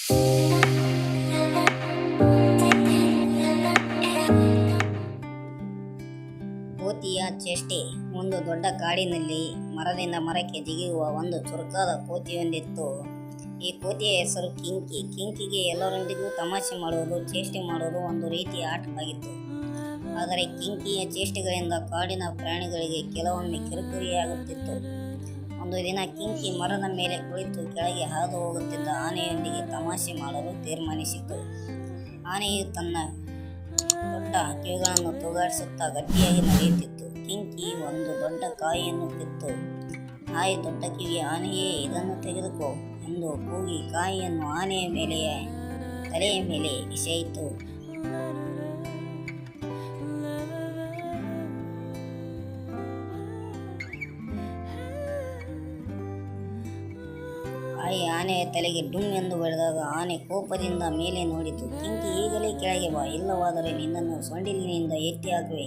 ಕೋತಿಯ ಚೇಷ್ಟೆ. ಒಂದು ದೊಡ್ಡ ಕಾಡಿನಲ್ಲಿ ಮರದಿಂದ ಮರಕ್ಕೆ ಜಿಗಿಯುವ ಒಂದು ಚುರುಕಾದ ಕೋತಿಯೊಂದಿತ್ತು. ಈ ಕೋತಿಯ ಹೆಸರು ಕಿಂಕಿ. ಕಿಂಕಿಗೆ ಎಲ್ಲರೊಂದಿಗೂ ತಮಾಷೆ ಮಾಡುವುದು, ಚೇಷ್ಟೆ ಮಾಡುವುದು ಒಂದು ರೀತಿಯ ಆಟವಾಗಿತ್ತು. ಆದರೆ ಕಿಂಕಿಯ ಚೇಷ್ಟೆಗಳಿಂದ ಕಾಡಿನ ಪ್ರಾಣಿಗಳಿಗೆ ಕೆಲವೊಮ್ಮೆ ಕಿರಿಕಿರಿಯಾಗುತ್ತಿತ್ತು. ಒಂದು ದಿನ ಕಿಂಕಿ ಮರದ ಮೇಲೆ ಕುಳಿತು ಕೆಳಗೆ ಹಾದು ಹೋಗುತ್ತಿದ್ದ ಆನೆಯೊಂದಿಗೆ ತಮಾಷೆ ಮಾಡಲು ತೀರ್ಮಾನಿಸಿತು. ಆನೆಯು ತನ್ನ ದೊಡ್ಡ ಕಿವಿಗಳನ್ನು ತೂಗಾಡಿಸುತ್ತಾ ಗಟ್ಟಿಯಾಗಿ ನಡೆಯುತ್ತಿತ್ತು. ಕಿಂಕಿ ಒಂದು ದೊಡ್ಡ ಕಾಯಿಯನ್ನು ಕಿತ್ತು ನಾಯಿ, ದೊಡ್ಡ ಕಿವಿ, ಆನೆಯೇ, ಇದನ್ನು ತೆಗೆದುಕೋ ಎಂದು ಕೂಗಿ ಕಾಯಿಯನ್ನು ಆನೆಯ ಮೇಲೆ ತಲೆಯ ಮೇಲೆ ಎಸೆಯಿತು. ಕಾಯಿ ಆನೆಯ ತಲೆಗೆ ಡುಮ್ ಎಂದು ಬಡಿದಾಗ ಆನೆ ಕೋಪದಿಂದ ಮೇಲೆ ನೋಡಿತು. ಕಿಂಕಿ, ಈಗಲೇ ಕೆಳಗೆ ಬಾ. ಇಲ್ಲವಾದರೆ ನಿನ್ನನ್ನು ಸೊಂಡಿಲಿನಿಂದ ಎತ್ತಿ ಹಾಕುವೆ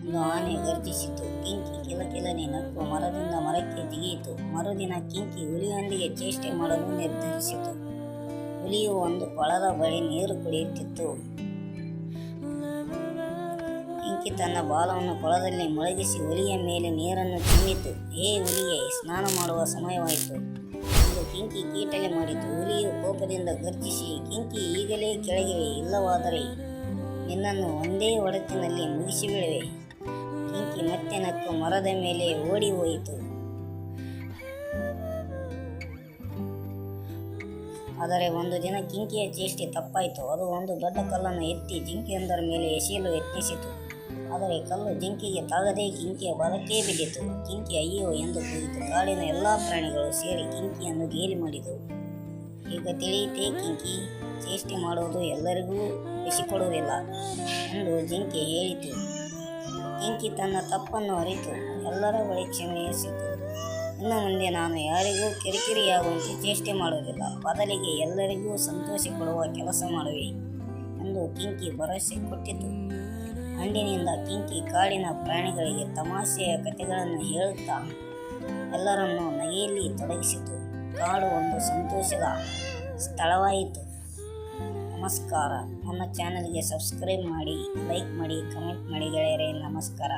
ಎಂದು ಆನೆ ಗರ್ಜಿಸಿತು. ಕಿಂಕಿ ಕಿಲಕಿಲನೆ ನಕ್ಕು ಮರದಿಂದ ಮರಕ್ಕೆ ಜಿಗಿಯಿತು ಮರುದಿನ ಕಿಂಕಿ ಹುಲಿಯೊಂದಿಗೆ ಚೇಷ್ಟೆ ಮಾಡಲು ನಿರ್ಧರಿಸಿತು. ಹುಲಿಯು ಒಂದು ಕೊಳದ ಬಳಿ ನೀರು ಕುಡಿಯುತ್ತಿತ್ತು. ಕಿಂಕಿ ತನ್ನ ಬಾಲವನ್ನು ಕೊಳದಲ್ಲಿ ಮುಳುಗಿಸಿ ಹುಲಿಯ ಮೇಲೆ ನೀರನ್ನು ತುಂಬಿತು ಏ ಹುಲಿಗೆ ಸ್ನಾನ ಮಾಡುವ ಸಮಯವಾಯಿತು. ಕಿಂಕಿ ಕೀಟಲೆ ಮಾಡಿತು ಹುಲಿಯು ಕೋಪದಿಂದ ಗರ್ಜಿಸಿ, ಕಿಂಕಿ ಈಗಲೇ ಕೆಳಗಿವೆ ಇಲ್ಲವಾದರೆ ನಿನ್ನನ್ನು ಒಂದೇ ಒಡತಿನಲ್ಲಿ ಮುಗಿಸಿಬಿಡುವೆ. ಕಿಂಕಿ ಮತ್ತೆ ನಕ್ಕು ಮರದ ಮೇಲೆ ಓಡಿ ಹೋಯಿತು. ಆದರೆ ಒಂದು ದಿನ ಕಿಂಕಿಯ ಚೇಷ್ಟೆ ತಪ್ಪಾಯಿತು. ಅದು ಒಂದು ದೊಡ್ಡ ಕಲ್ಲನ್ನು ಎತ್ತಿ ಜಿಂಕೆಯೊಂದರ ಮೇಲೆ ಎಸೆಯಲು ಯತ್ನಿಸಿತು. ಆದರೆ ಕಲ್ಲು ಜಿಂಕೆಗೆ ತಾಗದೆ ಕಿಂಕಿಯ ಬಲಕ್ಕೇ ಬಿದ್ದಿತು. ಕಿಂಕಿ, ಅಯ್ಯೋ ಎಂದು ಕೂಗಿತು ಕಾಡಿನ ಎಲ್ಲ ಪ್ರಾಣಿಗಳು ಸೇರಿ ಕಿಂಕಿಯನ್ನು ಗೇಲಿ ಮಾಡಿದವು. ಈಗ ತಿಳಿಯಿತೇ ಕಿಂಕಿ, ಚೇಷ್ಟೆ ಮಾಡುವುದು ಎಲ್ಲರಿಗೂ ಕೊಡುವುದಿಲ್ಲ ಎಂದು ಜಿಂಕೆ ಹೇಳಿತು. ಕಿಂಕಿ ತನ್ನ ತಪ್ಪನ್ನು ಅರಿತು ಎಲ್ಲರ ಬಳಿ ಕ್ಷಮೆಯಿಸಿತು ಇನ್ನು ಮುಂದೆ ನಾನು ಯಾರಿಗೂ ಕಿರಿಕಿರಿಯಾಗುವಂತೆ ಚೇಷ್ಟೆ ಮಾಡುವುದಿಲ್ಲ. ಬದಲಿಗೆ ಎಲ್ಲರಿಗೂ ಸಂತೋಷ ಕೊಡುವ ಕೆಲಸ ಮಾಡುವೆ ಎಂದು ಕಿಂಕಿ ಭರವಸೆ ಕೊಟ್ಟಿತು. ಅಂದಿನಿಂದ ಕಿಂಕಿ ಕಾಡಿನ ಪ್ರಾಣಿಗಳಿಗೆ ತಮಾಷೆಯ ಕಥೆಗಳನ್ನು ಹೇಳುತ್ತಾ ಎಲ್ಲರನ್ನು ನಗೆಯಲ್ಲಿ ತೊಡಗಿಸಿತು. ಕಾಡು ಒಂದು ಸಂತೋಷದ ಸ್ಥಳವಾಯಿತು. ನಮಸ್ಕಾರ. ನನ್ನ ಚಾನಲ್ಗೆ ಸಬ್ಸ್ಕ್ರೈಬ್ ಮಾಡಿ, ಲೈಕ್ ಮಾಡಿ, ಕಮೆಂಟ್ ಮಾಡಿ ಗೆಳೆಯರೇ, ನಮಸ್ಕಾರ.